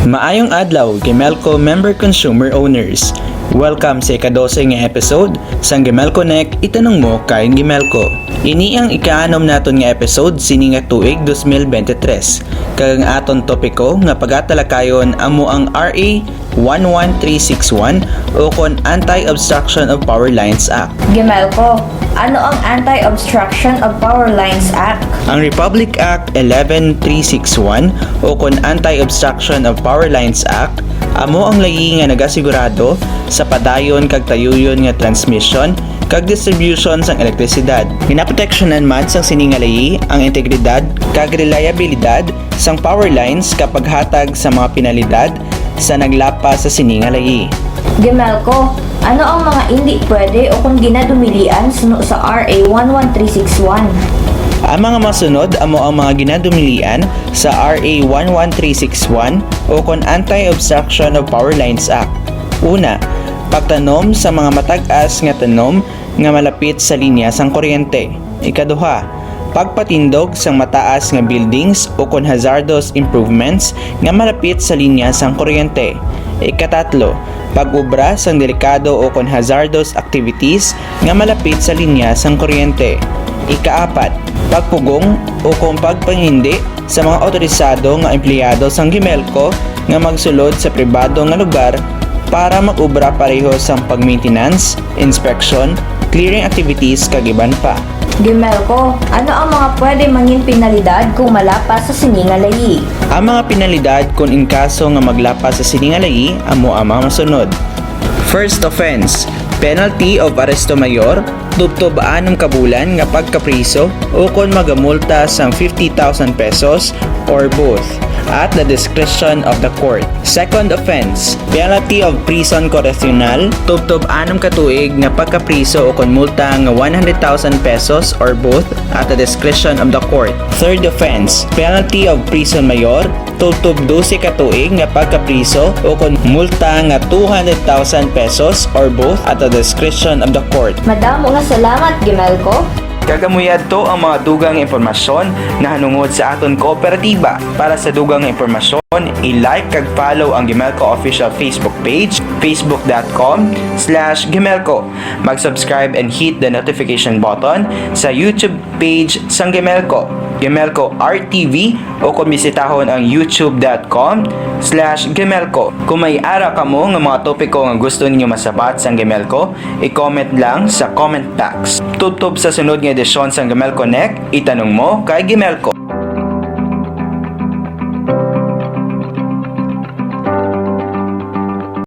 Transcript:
Maayong adlaw, Gemelco member consumer owners. Welcome sa ikadose nga episode sang Gemel Connect itanong mo kay Gemelco. Ini ang ikaanom naton nga episode sini nga tuig 2023. Kag ang aton topiko nga pagatalakayon amo ang RA 11361 o kon Anti-Obstruction of Power Lines Act. Gemelco, ano ang Anti-Obstruction of Power Lines Act? Ang Republic Act 11361 o kon Anti-Obstruction of Power Lines Act amo ang layi nga nagasigurado sa padayon kag tayuyon nga transmission kag distribution sang elektrisidad. Ginaproteksyonan man sang siningalayi ang integridad kag reliabilidad sang power lines kapag hatag sa mga pinalidad sa naglapas sa siningalayi. Gemelco, ano ang mga hindi pwede o kung ginadumilian suno sa RA 11361? Ang mga masunod amo ang mga ginadumilian sa RA 11361 o kon Anti-Obstruction of Power Lines Act. Una, pagtanom sa mga matag-as nga tanom nga malapit sa linya sang kuryente. Ikaduha, pagpatindog sang mataas nga buildings o kon hazardous improvements nga malapit sa linya sang kuryente. Ikatatlo, pag-ubra sang delikado o kon hazardous activities nga malapit sa linya sang kuryente. Ikaapat, pagpugong o kung pagpangindi sa mga otorisado nga empleyado sang Gimelco nga magsulod sa pribado nga lugar para mag-ubra pareho sang pag-maintenance, inspection, clearing activities kagiban pa. Gemelco, ano ang mga pwede mangin penalidad kung malapas sa siningalayi? Ang mga penalidad kung in kaso nga maglapas sa siningalayi amo ang mga masunod. First offense, penalty of arresto mayor, tubtob anong kabulan nga pagkapriso o kon magamulta sang 50,000 pesos or both at the discretion of the court. Second offense, penalty of prison correctional, tubtob anong katuig nga pagkapriso o kon multa nga 100,000 pesos or both at the discretion of the court. Third offense, penalty of prison mayor, tubtob 12 katuig nga pagkapriso o kon multa nga 200,000 pesos or both at the discretion of the court. Madamo nga salamat, Gemelco. Kagamuyad to ang mga dugang impormasyon na hanungod sa aton kooperatiba. Para sa dugang impormasyon, i-like kag follow ang Gimelco official Facebook page, facebook.com slash Gimelco. Mag-subscribe and hit the notification button sa YouTube page sang Gimelco. Gemelco RTV o kung bisitahon ang youtube.com slash Gemelco. Kung may ara ka mo nga mga topiko nga gusto ninyo masabat sa Gemelco, i-comment lang sa comment box. Tutub sa sunod nga edisyon sa Gemelco Connect, itanong mo kay Gemelco.